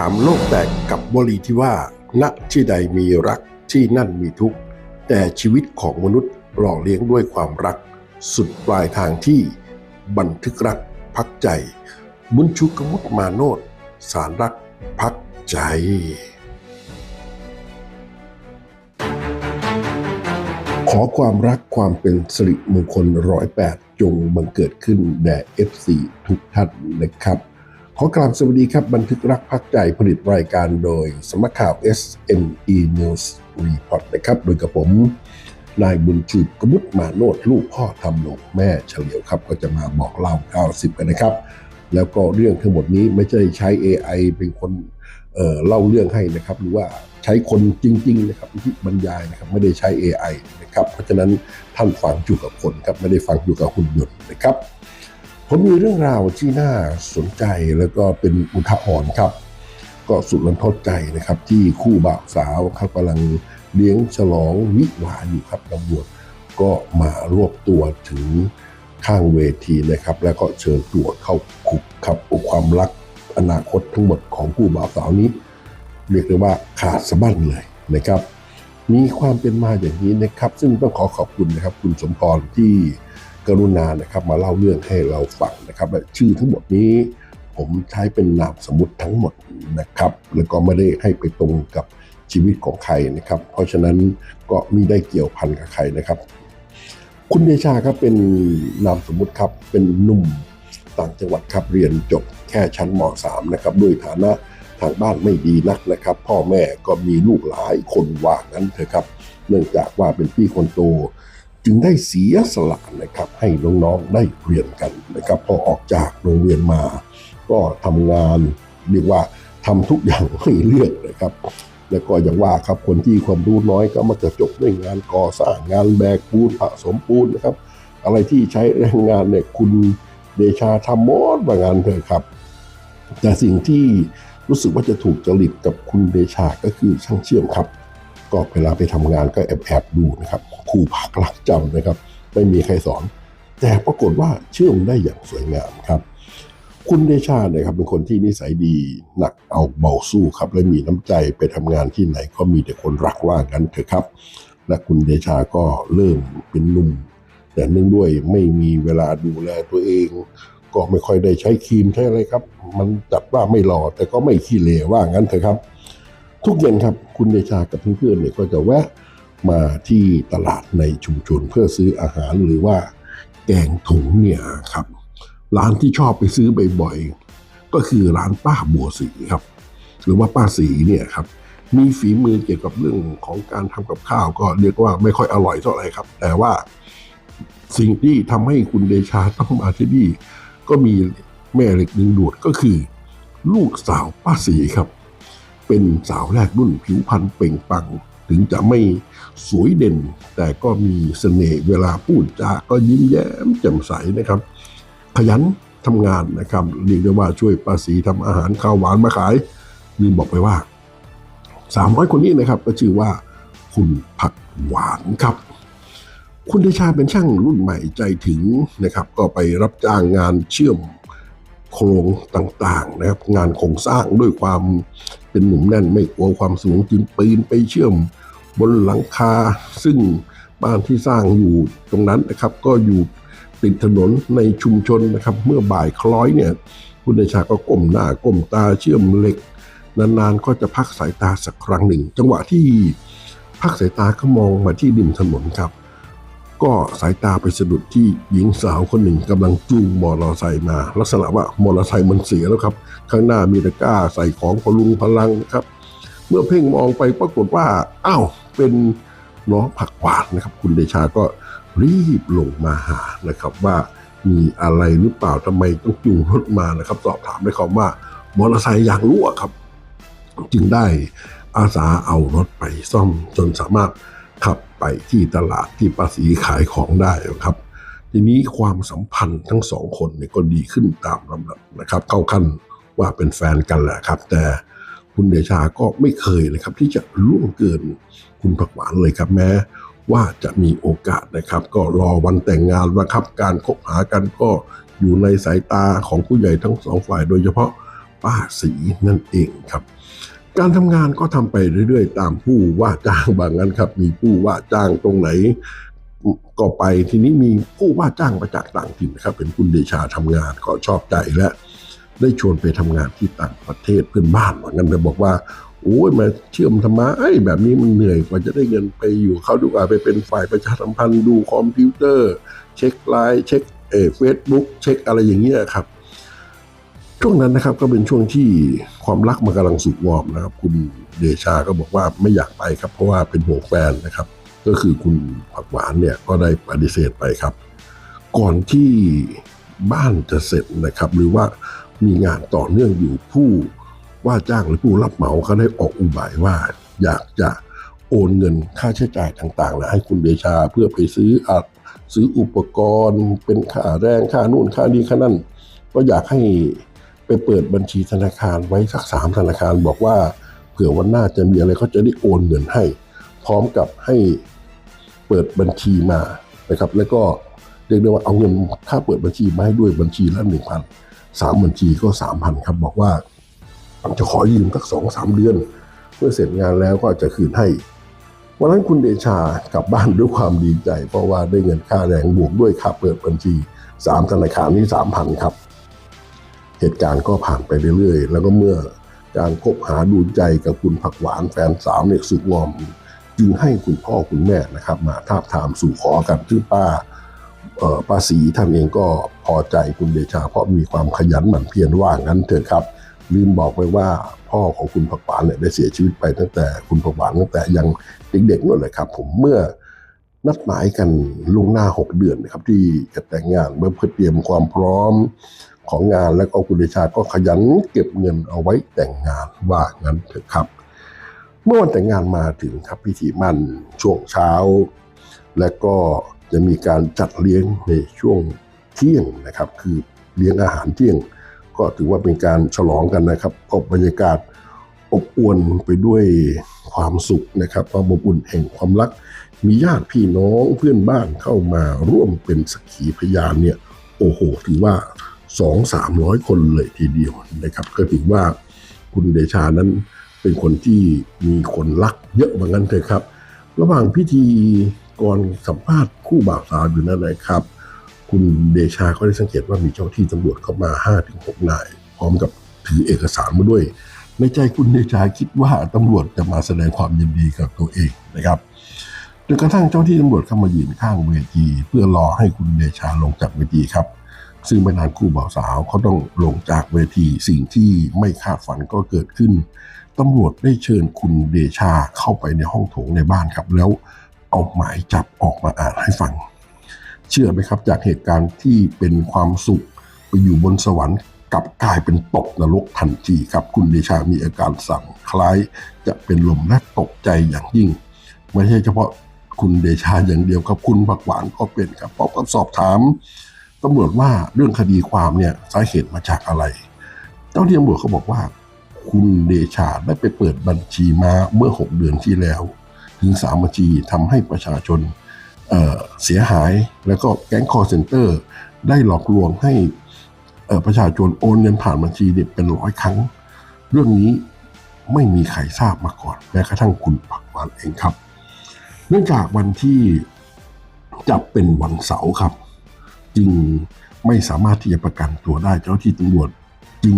ถามโลกแตกกับบลีที่ว่า ณที่ใดมีรักที่นั่นมีทุกข์ แต่ชีวิตของมนุษย์หล่อเลี้ยงด้วยความรัก สุดปลายทางที่ บันทึกรัก พักใจ บุญชุกมุตมาโนดสารรัก พักใจขอความรักความเป็นสิริมงคลร้อยแปดจงบังเกิดขึ้นแด่ FC ทุกท่านนะครับ ขอกราบสวัสดีครับบันทึกรักพักใจผลิตรายการโดยสำนักข่าว SME News Report นะครับ โดยกับผม นายบุญชูกมุตมาโนดลูกพ่อทำหลงแม่เฉลียวครับ ก็จะมาบอกเล่า90กันนะครับ แล้วก็เรื่องทั้งหมดนี้ไม่ใช่ใช้ AI เป็นคนเเล่าเรื่องให้นะครับ หรือว่าใช้คนจริง ๆ นะครับที่บรรยายนะครับไม่ได้ใช้ AI นะครับ เพราะฉะนั้นท่านฟังอยู่กับคนครับไม่ได้ฟังอยู่กับหุ่นยนต์นะครับ ผมมีเรื่องราวที่น่าสนใจแล้วก็เป็นอุทาหรณ์ครับ ก็สุดรันทดใจนะครับ ที่คู่บ่าวสาวเขากำลังเลี้ยงฉลองวิวาอยู่ครับตำรวจก็มารวบตัวถึงข้างเวทีนะครับ แล้วก็เชิญตัวเข้าคุกครับอความรักอนาคตทั้งหมดของคู่บ่าวสาวนี้ เรียกได้ว่าขาดสะบั้นเลยนะครับ มีความเป็นมาอย่างนี้นะครับ ซึ่งต้องขอขอบคุณนะครับ คุณสมพรที่ กรุณานะครับมาเล่าเรื่องให้เราฟังนะครับและชื่อทั้งหมดนี้ผมใช้เป็นนามสมมติทั้งหมดนะครับ แล้วก็ไม่ได้ให้ไปตรงกับชีวิตของใครนะครับ เพราะฉะนั้นก็มีได้เกี่ยวพันกับใครนะครับ คุณเดชาครับเป็นนามสมมติครับเป็นหนุ่มต่างจังหวัดครับเรียนจบแค่ชั้นม .3 นะครับด้วยฐานะทางบ้านไม่ดีนักนะครับ พ่อแม่ก็มีลูกหลายคนว่างั้นเถอะครับ เนื่องจากว่าเป็นพี่คนโต จึงได้เสียสละนะครับให้น้องๆได้เรียนกันนะครับพอออกจากโรงเรียนมา ก็ทำงานเรียกว่าทำทุกอย่างให้เลือกนะครับ แล้วก็อย่างว่าครับคนที่ความรู้น้อยก็มักจะจบด้วยงานก่อสร้างงานแบกปูนผสมปูนนะครับ อะไรที่ใช้แรงงานเนี่ยคุณเดชาทำหมดว่างานเถอะครับ แต่สิ่งที่รู้สึกว่าจะถูกจริตกับคุณเดชาก็คือช่างเชื่อมครับ ก็เวลาไปทำงานก็แอบแอบดูนะครับครูพักหลักจำนะครับ ไม่มีใครสอน แต่ปรากฏว่าเชื่อมได้อย่างสวยงามครับ คุณเดชาเนี่ยครับเป็นคนที่นิสัยดีหนักเอาเบาสู้ครับ และมีน้ำใจไปทำงานที่ไหนก็มีแต่คนรักว่ากันเถอะครับ และคุณเดชาก็เริ่มเป็นหนุ่มแต่เนื่องด้วยไม่มีเวลาดูแลตัวเอง ก็ไม่ค่อยได้ใช้ครีมใช้อะไรครับ มันจัดว่าไม่หล่อแต่ก็ไม่ขี้เหร่ว่างั้นเถอะครับ ทุกเย็นครับคุณเดชากับเพื่อนๆเนี่ยก็จะแวะมาที่ตลาดในชุมชนเพื่อซื้ออาหารหรือว่าแกงถุงเนี่ยครับร้านที่ชอบไปซื้อบ่อยๆก็คือร้านป้าบัวสีครับ หรือว่าป้าสีเนี่ยครับมีฝีมือเกี่ยวกับเรื่องของการทำกับข้าวก็เรียกว่าไม่ค่อยอร่อยเท่าไหร่ครับ แต่ว่าสิ่งที่ทำให้คุณเดชาต้องมาที่นี่ก็มีแม่เหล็กดึงดูดก็คือ ลูกสาวป้าสีครับ เป็นสาวแรกรุ่นผิวพรรณเปล่งปลัง ถึงจะไม่สวยเด่น แต่ก็มีเสน่ห์เวลาพูดจาก็ยิ้มแย้มแจ่มใสนะครับ ขยันทำงานนะครับเรียกได้ว่าช่วยป้าสีทำอาหารข้าวหวานมาขายลืมบอกไปว่าสามร้อยคนนี้นะครับก็ชื่อว่าคุณผักหวานครับ คุณเดชาเป็นช่างรุ่นใหม่ใจถึงนะครับ ก็ไปรับจ้างงานเชื่อมโครงต่างๆนะครับ งานโครงสร้างด้วยความ เป็นหนุ่มแน่นไม่กลัวความสูงจึงปีนไปเชื่อมบนหลังคา ซึ่งบ้านที่สร้างอยู่ตรงนั้นนะครับ ก็อยู่ติดถนนในชุมชนนะครับ เมื่อบ่ายคล้อยเนี่ย คุณเดชาก็ก้มหน้าก้มตาเชื่อมเหล็ก นานๆ ก็จะพักสายตาสักครั้งหนึ่ง จังหวะที่พักสายตาก็มองมาที่ริมถนนครับ ก็สายตาไปสะดุดที่หญิงสาวคนหนึ่งกำลังจูงมอเตอร์ไซค์มา ลักษณะว่ามอเตอร์ไซค์มันเสียแล้วครับ ข้างหน้ามีตะกร้าใส่ของพลุงพลังนะครับ เมื่อเพ่งมองไปปรากฏว่าอ้าวเป็นน้องผักหวานนะครับ คุณเดชาก็รีบลงมาหานะครับ ว่ามีอะไรหรือเปล่าทำไมต้องจูงรถมานะครับ สอบถามด้วยคำว่ามอเตอร์ไซค์ยางรั่วครับ จึงได้อาสาเอารถไปซ่อมจนสามารถขับ ไปที่ตลาดที่ป้าสีขายของได้ครับทีนี้ความสัมพันธ์ทั้งสองคนเนี่ยก็ดีขึ้นตามลำดับนะครับ เข้าขั้นว่าเป็นแฟนกันแหละครับ แต่คุณเดชาก็ไม่เคยเลยครับ ที่จะล่วงเกินคุณผักหวานเลยครับแม้ ว่าจะมีโอกาสนะครับ ก็รอวันแต่งงานว่าครับ การคบหากันก็อยู่ในสายตาของผู้ใหญ่ทั้งสองฝ่าย โดยเฉพาะป้าสีนั่นเองครับ การทำงานก็ทำไปเรื่อยๆ ตามผู้ว่าจ้างบางนั้นครับ มีผู้ว่าจ้างตรงไหน ก็ไปทีนี้มีผู้ว่าจ้างมาจากต่างถิ่นครับ เป็นคุณเดชาทำงานก็ชอบใจและ ได้ชวนไปทำงานที่ต่างประเทศเพื่อนบ้านว่างั้นแต่บอกว่าโอ้ยมาเชื่อมธรรมะไอ้ยแบบนี้มันเหนื่อยกว่าจะได้เงินไปอยู่เขาดีกว่าไปเป็นฝ่ายประชาสัมพันธ์ดูคอมพิวเตอร์ เช็คไลน์เช็คเอเฟซบุ๊กเช็คอะไรอย่างเงี้ยครับ ช่วงนั้นนะครับก็เป็นช่วงที่ความรักมันกำลังสุกงอมนะครับ คุณเดชาก็บอกว่าไม่อยากไปครับ เพราะว่าเป็นห่วงแฟนนะครับ ก็คือคุณผักหวานเนี่ยก็ได้ปฏิเสธไปครับ ก่อนที่บ้านจะเสร็จนะครับ หรือว่ามีงานต่อเนื่องอยู่ผู้ว่าจ้างหรือผู้รับเหมาเขาได้ออกอุบายว่า อยากจะโอนเงินค่าใช้จ่ายต่างๆนะให้คุณเดชาเพื่อไปซื้ออัดซื้ออุปกรณ์ เป็นค่าแรงค่านู่นค่านี้ค่านั่นก็อยากให้ ไปเปิดบัญชีธนาคารไว้สักสามธนาคารบอกว่า เผื่อวันหน้าจะมีอะไรเขาจะได้โอนเงินให้ พร้อมกับให้เปิดบัญชีมานะครับ แล้วก็เรียกได้ว่าเอาเงินค่าเปิดบัญชีมาให้ด้วยบัญชีละหนึ่งพันสามบัญชีก็สามพันครับบอกว่าจะขอยืมสักสองสามเดือน เมื่อเสร็จงานแล้วก็จะคืนให้วันนั้นคุณเดชากลับบ้านด้วยความดีใจ เพราะว่าได้เงินค่าแรงบวกด้วยค่าเปิดบัญชีสามธนาคารนี้สามพันครับ เหตุการณ์ก็ผ่านไปเรื่อยๆ แล้วก็เมื่อการคบหาดูใจกับคุณผักหวานแฟนสาวเนี่ยสุกงอม จึงให้คุณพ่อคุณแม่นะครับ มาทาบทามสู่ขอกันซึ่งป้าป้าศรีท่านเองก็พอใจคุณเดชา เพราะมีความขยันหมั่นเพียรว่างั้นเถอะครับ ลืมบอกไปว่าพ่อของคุณผักหวานเนี่ยได้เสียชีวิตไปตั้งแต่คุณผักหวานตั้งแต่ยังเด็กๆนู่นเลยครับ ผมเมื่อนัดหมายกันล่วงหน้า 6 เดือนนะครับที่จะแต่งงานเมื่อเพื่อเตรียมความพร้อม ของงานแล้วก็คุณเดชาก็ขยันเก็บเงินเอาไว้แต่งงานว่างั้นเถอะครับ เมื่อวันแต่งงานมาถึงครับพิธีมั่นช่วงเช้า และก็จะมีการจัดเลี้ยงในช่วงเที่ยงนะครับ คือเลี้ยงอาหารเที่ยง ก็ถือว่าเป็นการฉลองกันนะครับก็บรรยากาศอบอวลไปด้วยความสุขนะครับความอบอุ่นแห่งความรัก มีญาติพี่น้องเพื่อนบ้านเข้ามาร่วมเป็นสักขีพยานเนี่ยโอ้โหถือว่า สองสามร้อยคนเลยทีเดียวนะครับก็ถือว่าคุณเดชานั้นเป็นคนที่มีคนรักเยอะเหมือนกันเลยครับ ระหว่างพิธีก่อนสัมภาษณ์คู่บ่าวสาวอยู่นั่นนะครับ คุณเดชาก็ได้สังเกตว่ามีเจ้าที่ตำรวจเข้ามา5้าถึงหนาย พร้อมกับถือเอกสารมาด้วย ในใจคุณเดชาคิดว่าตำรวจจะมาแสดงความยินดีกับตัวเองนะครับจนกระทั่งเจ้าที่ตำรวจเข้ามายืนข้างเวที เพื่อรอให้คุณเดชาลงจากเวทีครับ ซึ่งไม่นานคู่บ่าวสาวเขาต้องลงจากเวทีสิ่งที่ไม่คาดฝันก็เกิดขึ้นตำรวจได้เชิญคุณเดชาเข้าไปในห้องโถงในบ้านครับ แล้วเอาหมายจับออกมาอ่านให้ฟัง เชื่อไหมครับจากเหตุการณ์ที่เป็นความสุขไปอยู่บนสวรรค์กลับกลายเป็นตกนรกทันทีครับคุณเดชามีอาการสั่งคล้าย จะเป็นลมและตกใจอย่างยิ่ง ไม่ใช่เฉพาะคุณเดชาอย่างเดียวครับคุณผักหวานก็เป็นครับพร้อมกับสอบถาม ตำรวจว่าเรื่องคดีความเนี่ยสาเหตุมาจากอะไร เจ้าที่ตำรวจเขาบอกว่า คุณเดชาได้ไปเปิดบัญชีมาเมื่อ 6 เดือนที่แล้ว ถึงสามบัญชีทำให้ประชาชนเเสียหายแล้วก็แก๊งคอร์เซนเตอร์ ได้หลอกลวงให้ประชาชนโอนเงินผ่านบัญชีเนี่ยเป็นร้อยครั้ง เรื่องนี้ไม่มีใครทราบมาก่อนแม้กระทั่งคุณปักวานเองครับ เนื่องจากวันที่จับเป็นวันเสาร์ครับ จึงไม่สามารถที่จะประกันตัวได้เจ้าที่ตำรวจ จึง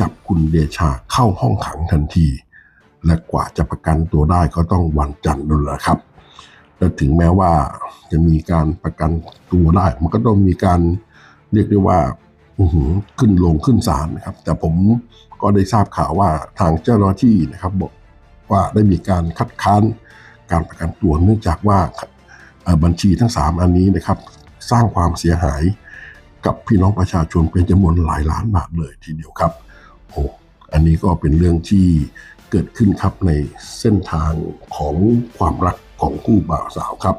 จับคุณเดชาเข้าห้องขังทันที และกว่าจะประกันตัวได้ก็ต้องวันจันทร์นั่นแหละครับ และถึงแม้ว่าจะมีการประกันตัวได้ มันก็ต้องมีการเรียกได้ว่าขึ้นลงขึ้นศาลนะครับ แต่ผมก็ได้ทราบข่าวว่าทางเจ้าหน้าที่นะครับบอกว่าได้มีการคัดค้านการประกันตัวเนื่องจากว่าบัญชีทั้ง 3 อันนี้นะครับ สร้างความเสียหายกับพี่น้องประชาชนเป็นจำนวนหลายล้านบาทเลยทีเดียวครับโอ้อันนี้ก็เป็นเรื่องที่เกิดขึ้นครับในเส้นทางของความรักของคู่บ่าวสาวครับ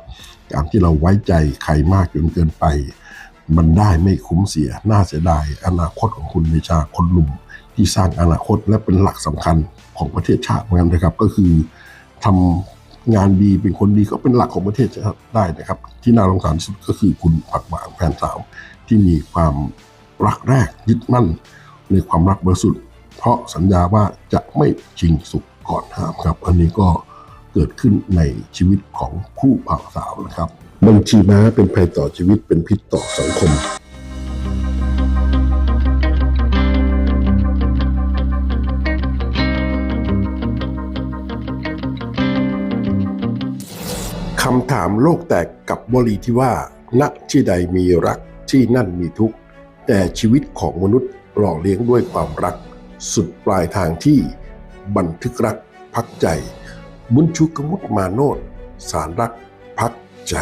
การที่เราไว้ใจใครมากจนเกินไป มันได้ไม่คุ้มเสียน่าเสียดายอนาคตของคุณเนชาคนหนุ่มที่สร้างอนาคตและเป็นหลักสำคัญของประเทศชาติเหมือนกันนะครับ ก็คือทำ งานดีเป็นคนดีก็เป็นหลักของประเทศชาติได้นะครับ ที่น่าสงสารสุดก็คือคุณผักหวานแฟนสาว ที่มีความรักแรกยึดมั่น ในความรักบริสุทธิ์เพราะสัญญาว่าจะไม่ชิงสุขก่อนห้ามครับ อันนี้ก็เกิดขึ้นในชีวิตของคู่บ่าวสาวนะครับบัญชีม้าเป็นภัยต่อชีวิตเป็นพิษต่อสังคม คำถามโลกแตกกับบรีที่ว่า ณที่ใดมีรักที่นั่นมีทุกข์ แต่ชีวิตของมนุษย์หล่อเลี้ยงด้วยความรัก สุดปลายทางที่ บันทึกรักพักใจ มุนชุกมุตมาโนดสารรักพักใจ